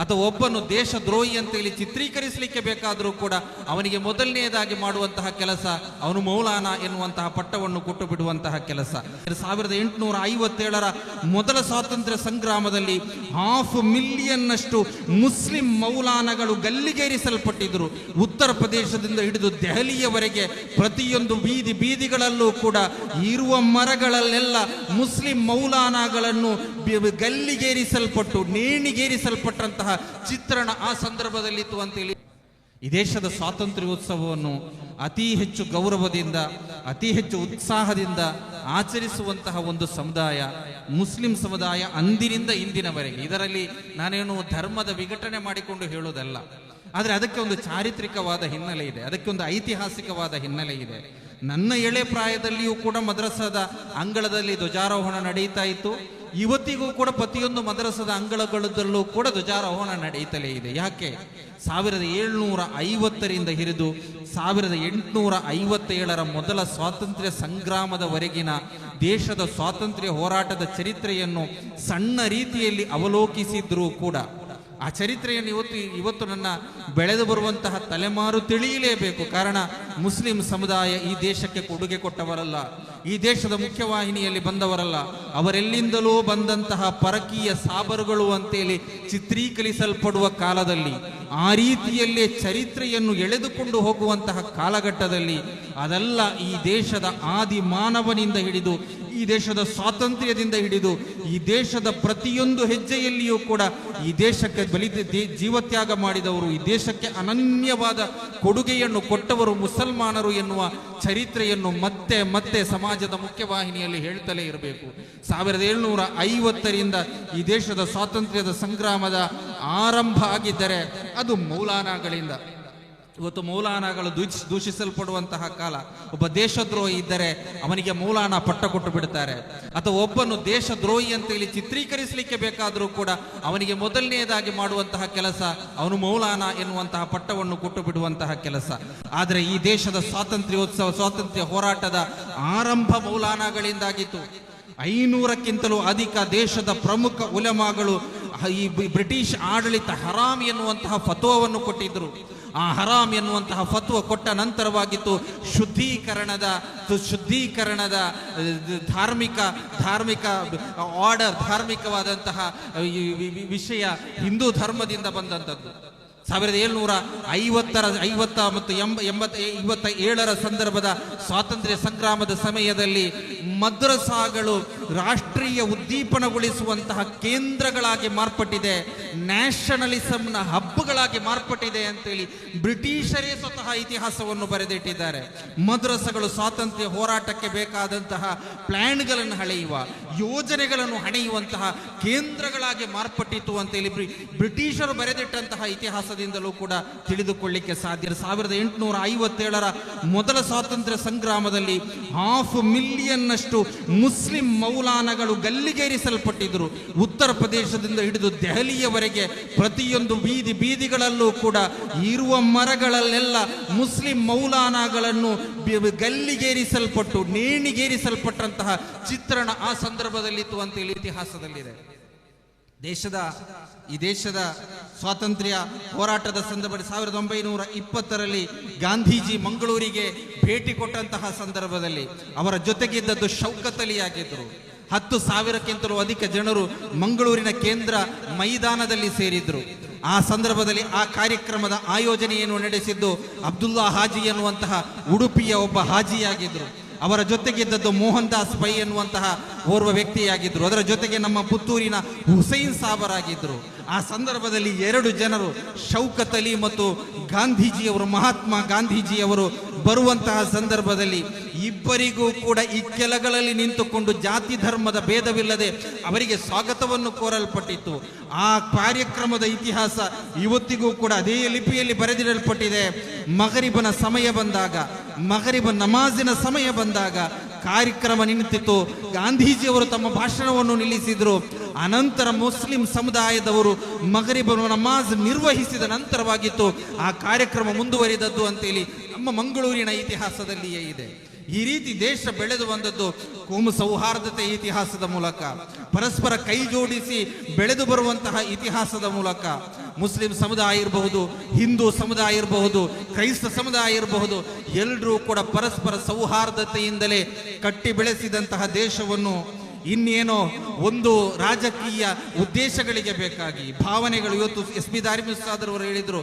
ಅಥವಾ ಒಬ್ಬನು ದೇಶದ್ರೋಹಿ ಅಂತ ಹೇಳಿ ಚಿತ್ರೀಕರಿಸಲಿಕ್ಕೆ ಬೇಕಾದರೂ ಕೂಡ ಅವನಿಗೆ ಮೊದಲನೆಯದಾಗಿ ಮಾಡುವಂತಹ ಕೆಲಸ ಅವನು ಮೌಲಾನ ಎನ್ನುವಂತಹ ಪಟ್ಟವನ್ನು ಕೊಟ್ಟು ಬಿಡುವಂತಹ ಕೆಲಸ ಸಾವಿರದ ಎಂಟುನೂರ ಐವತ್ತೇಳರ ಮೊದಲ ಸ್ವಾತಂತ್ರ್ಯ ಸಂಗ್ರಾಮದಲ್ಲಿ ಹಾಫ್ ಮಿಲಿಯನ್ನಷ್ಟು ಮುಸ್ಲಿಂ ಮೌಲಾನಗಳು ಗಲ್ಲಿಗೇರಿಸಲ್ಪಟ್ಟಿದ್ದರು. ಉತ್ತರ ಪ್ರದೇಶದಿಂದ ಹಿಡಿದು ದೆಹಲಿಯವರೆಗೆ ಪ್ರತಿಯೊಂದು ಬೀದಿ ಬೀದಿಗಳಲ್ಲೂ ಕೂಡ ಇರುವ ಮರಗಳಲ್ಲೆಲ್ಲ ಮುಸ್ಲಿಂ ಮೌಲಾನಗಳನ್ನು ಗಲ್ಲಿಗೇರಿಸಲ್ಪಟ್ಟು, ನೇಣಿಗೇರಿಸಲ್ಪಟ್ಟಂತಹ ಚಿತ್ರಣ ಆ ಸಂದರ್ಭದಲ್ಲಿತ್ತು ಅಂತೇಳಿ. ಈ ದೇಶದ ಸ್ವಾತಂತ್ರ್ಯೋತ್ಸವವನ್ನು ಅತಿ ಹೆಚ್ಚು ಗೌರವದಿಂದ, ಅತಿ ಹೆಚ್ಚು ಉತ್ಸಾಹದಿಂದ ಆಚರಿಸುವಂತಹ ಒಂದು ಸಮುದಾಯ, ಮುಸ್ಲಿಂ ಸಮುದಾಯ ಅಂದಿನಿಂದ ಇಂದಿನವರೆಗೆ. ಇದರಲ್ಲಿ ನಾನೇನು ಧರ್ಮದ ವಿಘಟನೆ ಮಾಡಿಕೊಂಡು ಹೇಳೋದಲ್ಲ. ಆದರೆ ಅದಕ್ಕೆ ಒಂದು ಚಾರಿತ್ರಿಕವಾದ ಹಿನ್ನೆಲೆ ಇದೆ. ಅದಕ್ಕೆ ಒಂದು ಐತಿಹಾಸಿಕವಾದ ಹಿನ್ನೆಲೆ ಇದೆ. ನನ್ನ ಎಳೆ ಪ್ರಾಯದಲ್ಲಿಯೂ ಕೂಡ ಮದ್ರಸಾದ ಅಂಗಳದಲ್ಲಿ ಧ್ವಜಾರೋಹಣ ನಡೆಯುತ್ತಾ ಇತ್ತು. ಇವತ್ತಿಗೂ ಕೂಡ ಪ್ರತಿಯೊಂದು ಮದ್ರಸದ ಅಂಗಳಗಳಲ್ಲೂ ಕೂಡ ಧ್ವಜಾರೋಹಣ ನಡೆಯುತ್ತಲೇ ಇದೆ. ಯಾಕೆ? ಸಾವಿರದ ಏಳ್ನೂರ ಐವತ್ತರಿಂದ ಹಿಡಿದು ಸಾವಿರದ ಎಂಟುನೂರ ಐವತ್ತೇಳರ ಮೊದಲ ಸ್ವಾತಂತ್ರ್ಯ ಸಂಗ್ರಾಮದವರೆಗಿನ ದೇಶದ ಸ್ವಾತಂತ್ರ್ಯ ಹೋರಾಟದ ಚರಿತ್ರೆಯನ್ನು ಸಣ್ಣ ರೀತಿಯಲ್ಲಿ ಅವಲೋಕಿಸಿದ್ರೂ ಕೂಡ ಆ ಚರಿತ್ರೆಯನ್ನು ಇವತ್ತು ಇವತ್ತು ನನ್ನ ಬೆಳೆದು ಬರುವಂತಹ ತಲೆಮಾರು ತಿಳಿಯಲೇಬೇಕು. ಕಾರಣ ಮುಸ್ಲಿಂ ಸಮುದಾಯ ಈ ದೇಶಕ್ಕೆ ಕೊಡುಗೆ ಕೊಟ್ಟವರಲ್ಲ. ಈ ದೇಶದ ಮುಖ್ಯವಾಹಿನಿಯಲ್ಲಿ ಬಂದವರಲ್ಲ ಅವರೆಲ್ಲಿಂದಲೂ ಬಂದಂತಹ ಪರಕೀಯ ಸಾಬರುಗಳು ಅಂತೇಳಿ ಚಿತ್ರೀಕರಿಸಲ್ಪಡುವ ಕಾಲದಲ್ಲಿ. ಆ ರೀತಿಯಲ್ಲೇ ಚರಿತ್ರೆಯನ್ನು ಎಳೆದುಕೊಂಡು ಹೋಗುವಂತಹ ಕಾಲಘಟ್ಟದಲ್ಲಿ ಅದೆಲ್ಲ ಈ ದೇಶದ ಆದಿ ಮಾನವನಿಂದ ಹಿಡಿದು, ಈ ದೇಶದ ಸ್ವಾತಂತ್ರ್ಯದಿಂದ ಹಿಡಿದು, ಈ ದೇಶದ ಪ್ರತಿಯೊಂದು ಹೆಜ್ಜೆಯಲ್ಲಿಯೂ ಕೂಡ ಈ ದೇಶಕ್ಕೆ ಬಲಿ, ದೇ- ಜೀವತ್ಯಾಗ ಮಾಡಿದವರು, ಈ ದೇಶಕ್ಕೆ ಅನನ್ಯವಾದ ಕೊಡುಗೆಯನ್ನು ಕೊಟ್ಟವರು ಮುಸಲ್ಮಾನರು ಎನ್ನುವ ಚರಿತ್ರೆಯನ್ನು ಮತ್ತೆ ಮತ್ತೆ ಸಮಾಜದ ಮುಖ್ಯವಾಹಿನಿಯಲ್ಲಿ ಹೇಳ್ತಲೇ ಇರಬೇಕು. ಸಾವಿರದ ಏಳ್ನೂರ ಐವತ್ತರಿಂದ ಈ ದೇಶದ ಸ್ವಾತಂತ್ರ್ಯದ ಸಂಗ್ರಾಮದ ಆರಂಭ ಆಗಿದ್ದರೆ ಅದು ಮೌಲಾನಾಗಳಿಂದ. ಇವತ್ತು ಮೌಲಾನಾಗಳು ದೂಷ್, ದೂಷಿಸಲ್ಪಡುವಂತಹ ಕಾಲ. ಒಬ್ಬ ದೇಶದ್ರೋಹಿ ಇದ್ದರೆ ಅವನಿಗೆ ಮೌಲಾನ ಪಟ್ಟ ಕೊಟ್ಟು ಬಿಡ್ತಾರೆ. ಅಥವಾ ಒಬ್ಬನು ದೇಶದ್ರೋಹಿ ಅಂತ ಹೇಳಿ ಚಿತ್ರೀಕರಿಸಲಿಕ್ಕೆ ಬೇಕಾದರೂ ಕೂಡ ಅವನಿಗೆ ಮೊದಲನೆಯದಾಗಿ ಮಾಡುವಂತಹ ಕೆಲಸ ಅವನು ಮೌಲಾನ ಎನ್ನುವಂತಹ ಪಟ್ಟವನ್ನು ಕೊಟ್ಟು ಬಿಡುವಂತಹ ಕೆಲಸ. ಆದರೆ ಈ ದೇಶದ ಸ್ವಾತಂತ್ರ್ಯೋತ್ಸವ, ಸ್ವಾತಂತ್ರ್ಯ ಹೋರಾಟದ ಆರಂಭ ಮೌಲಾನಾಗಳಿಂದಾಗಿತ್ತು. ಐನೂರಕ್ಕಿಂತಲೂ ಅಧಿಕ ದೇಶದ ಪ್ರಮುಖ ಉಲಮಾಗಳು ಈ ಬ್ರಿಟಿಷ್ ಆಡಳಿತ ಹರಾಮ್ ಎನ್ನುವಂತಹ ಫತ್ವವನ್ನು ಕೊಟ್ಟಿದ್ದರು. ಆ ಹರಾಮ್ ಎನ್ನುವಂತಹ ಫತ್ವ ಕೊಟ್ಟ ನಂತರವಾಗಿತ್ತು ಶುದ್ಧೀಕರಣದ ಶುದ್ಧೀಕರಣದ ಧಾರ್ಮಿಕ ಧಾರ್ಮಿಕ, ಆರ್ಡರ್, ಧಾರ್ಮಿಕವಾದಂತಹ ವಿಷಯ ಹಿಂದೂ ಧರ್ಮದಿಂದ ಬಂದಂಥದ್ದು ಸಾವಿರದ ಏಳ್ನೂರ ಐವತ್ತರ, ಐವತ್ತ ಮತ್ತು ಎಂಬ, ಎಂಬತ್ತ ಇವತ್ತ ಏಳರ ಸಂದರ್ಭದ ಸ್ವಾತಂತ್ರ್ಯ ಸಂಗ್ರಾಮದ ಸಮಯದಲ್ಲಿ ಮದ್ರಸಾಗಳು ರಾಷ್ಟ್ರೀಯ ಉದ್ದೀಪನಗೊಳಿಸುವಂತಹ ಕೇಂದ್ರಗಳಾಗಿ ಮಾರ್ಪಟ್ಟಿದೆ. ನ್ಯಾಷನಲಿಸಂನ ಹಬ್ಬಗಳಾಗಿ ಮಾರ್ಪಟ್ಟಿದೆ ಅಂತೇಳಿ ಬ್ರಿಟಿಷರೇ ಸ್ವತಃ ಇತಿಹಾಸವನ್ನು ಬರೆದಿಟ್ಟಿದ್ದಾರೆ. ಮದ್ರಸಗಳು ಸ್ವಾತಂತ್ರ್ಯ ಹೋರಾಟಕ್ಕೆ ಬೇಕಾದಂತಹ ಪ್ಲ್ಯಾನ್ಗಳನ್ನು ಹಳೆಯುವ ಯೋಜನೆಗಳನ್ನು ಹಣೆಯುವಂತಹ ಕೇಂದ್ರಗಳಾಗಿ ಮಾರ್ಪಟ್ಟಿತು ಅಂತೇಳಿ ಬ್ರಿ- ಬ್ರಿಟಿಷರು ಬರೆದಿಟ್ಟಂತಹ ಇತಿಹಾಸದಿಂದಲೂ ಕೂಡ ತಿಳಿದುಕೊಳ್ಳಿಕ್ಕೆ ಸಾಧ್ಯ. ಸಾವಿರದ ಎಂಟುನೂರ ಐವತ್ತೇಳರ ಮೊದಲ ಸ್ವಾತಂತ್ರ್ಯ ಸಂಗ್ರಾಮದಲ್ಲಿ ಹಾಫ್ ಮಿಲಿಯನ್ನಷ್ಟು ಮುಸ್ಲಿಂ ಮೌಲಾನಗಳು ಗಲ್ಲಿಗೇರಿಸಲ್ಪಟ್ಟಿದ್ದರು. ಉತ್ತರ ಪ್ರದೇಶದಿಂದ ಹಿಡಿದು ದೆಹಲಿಯವರೆಗೆ ಪ್ರತಿಯೊಂದು ಬೀದಿ ಬೀದಿಗಳಲ್ಲೂ ಕೂಡ ಇರುವ ಮರಗಳಲ್ಲೆಲ್ಲ ಮುಸ್ಲಿಂ ಮೌಲಾನಗಳನ್ನು ಗಲ್ಲಿಗೇರಿಸಲ್ಪಟ್ಟು, ನೇಣಿಗೇರಿಸಲ್ಪಟ್ಟಂತಹ ಚಿತ್ರಣ ಆ ಸಂದರ್ಭದಲ್ಲಿತ್ತು ಅಂತೇಳಿ ಇತಿಹಾಸದಲ್ಲಿದೆ. ದೇಶದ, ಈ ದೇಶದ ಸ್ವಾತಂತ್ರ್ಯ ಹೋರಾಟದ ಸಂದರ್ಭದಲ್ಲಿ ಸಾವಿರದ ಒಂಬೈನೂರ ಇಪ್ಪತ್ತರಲ್ಲಿ ಗಾಂಧೀಜಿ ಮಂಗಳೂರಿಗೆ ಭೇಟಿ ಕೊಟ್ಟಂತಹ ಸಂದರ್ಭದಲ್ಲಿ ಅವರ ಜೊತೆಗಿದ್ದದ್ದು ಶೌಕತಲಿಯಾಗಿದ್ದರು. ಹತ್ತು ಸಾವಿರಕ್ಕಿಂತಲೂ ಅಧಿಕ ಜನರು ಮಂಗಳೂರಿನ ಕೇಂದ್ರ ಮೈದಾನದಲ್ಲಿ ಸೇರಿದ್ರು. ಆ ಸಂದರ್ಭದಲ್ಲಿ ಆ ಕಾರ್ಯಕ್ರಮದ ಆಯೋಜನೆಯನ್ನು ನಡೆಸಿದ್ದು ಅಬ್ದುಲ್ಲಾ ಹಾಜಿ ಎನ್ನುವಂತಹ ಉಡುಪಿಯ ಒಬ್ಬ ಹಾಜಿಯಾಗಿದ್ದರು ಅವರ ಜೊತೆಗಿದ್ದದ್ದು ಮೋಹನ್ ದಾಸ್ ಪೈ ಎನ್ನುವಂತಹ ಓರ್ವ ವ್ಯಕ್ತಿಯಾಗಿದ್ದರು ಅದರ ಜೊತೆಗೆ ನಮ್ಮ ಪುತ್ತೂರಿನ ಹುಸೈನ್ ಸಾಬರಾಗಿದ್ದರು ಆ ಸಂದರ್ಭದಲ್ಲಿ ಎರಡು ಜನರು ಶೌಕತ್ ಅಲಿ ಮತ್ತು ಗಾಂಧೀಜಿಯವರು, ಮಹಾತ್ಮ ಗಾಂಧೀಜಿಯವರು ಬರುವಂತಹ ಸಂದರ್ಭದಲ್ಲಿ ಇಬ್ಬರಿಗೂ ಕೂಡ ಈ ಕೆಳಗಳಲ್ಲಿ ನಿಂತುಕೊಂಡು ಜಾತಿ ಧರ್ಮದ ಭೇದವಿಲ್ಲದೆ ಅವರಿಗೆ ಸ್ವಾಗತವನ್ನು ಕೋರಲ್ಪಟ್ಟಿತ್ತು. ಆ ಕಾರ್ಯಕ್ರಮದ ಇತಿಹಾಸ ಇವತ್ತಿಗೂ ಕೂಡ ಅದೇ ಲಿಪಿಯಲ್ಲಿ ಬರೆದಿಡಲ್ಪಟ್ಟಿದೆ. ಮಗರಿಬನ ಸಮಯ ಬಂದಾಗ, ಮಗರಿಬ ನಮಾಜಿನ ಸಮಯ ಬಂದಾಗ ಕಾರ್ಯಕ್ರಮ ನಿಂತಿತ್ತು. ಗಾಂಧೀಜಿಯವರು ತಮ್ಮ ಭಾಷಣವನ್ನು ನಿಲ್ಲಿಸಿದ್ರು. ಅನಂತರ ಮುಸ್ಲಿಂ ಸಮುದಾಯದವರು ಮಗರಿಬ ನಮಾಜ್ ನಿರ್ವಹಿಸಿದ ನಂತರವಾಗಿತ್ತು. ಆ ಕಾರ್ಯಕ್ರಮ ಮುಂದುವರಿದದ್ದು ಅಂತೇಳಿ ನಮ್ಮ ಮಂಗಳೂರಿನ ಇತಿಹಾಸದಲ್ಲಿಯೇ ಇದೆ. ಈ ರೀತಿ ದೇಶ ಬೆಳೆದು ಬಂದದ್ದು ಕೋಮ ಸೌಹಾರ್ದತೆ ಇತಿಹಾಸದ ಮೂಲಕ. ಪರಸ್ಪರ ಕೈ ಜೋಡಿಸಿ ಬೆಳೆದು ಬರುವಂತಹ ಇತಿಹಾಸದ ಮೂಲಕ. ಮುಸ್ಲಿಂ ಸಮುದಾಯ ಇರಬಹುದು, ಹಿಂದೂ ಸಮುದಾಯ ಇರಬಹುದು, ಕ್ರೈಸ್ತ ಸಮುದಾಯ ಇರಬಹುದು ಎಲ್ಲರೂ ಕೂಡ ಪರಸ್ಪರ ಸೌಹಾರ್ದತೆಯಿಂದಲೇ ಕಟ್ಟಿ ಬೆಳೆಸಿದಂತಹ ದೇಶವನ್ನು ಇನ್ನೇನೋ ಒಂದು ರಾಜಕೀಯ ಉದ್ದೇಶಗಳಿಗೆ ಬೇಕಾಗಿ. ಭಾವನೆಗಳು ಇವತ್ತು ಎಸ್ ಪಿ ದಾರಿಮಿಸ್ತಾದ್ರವರು ಹೇಳಿದ್ರು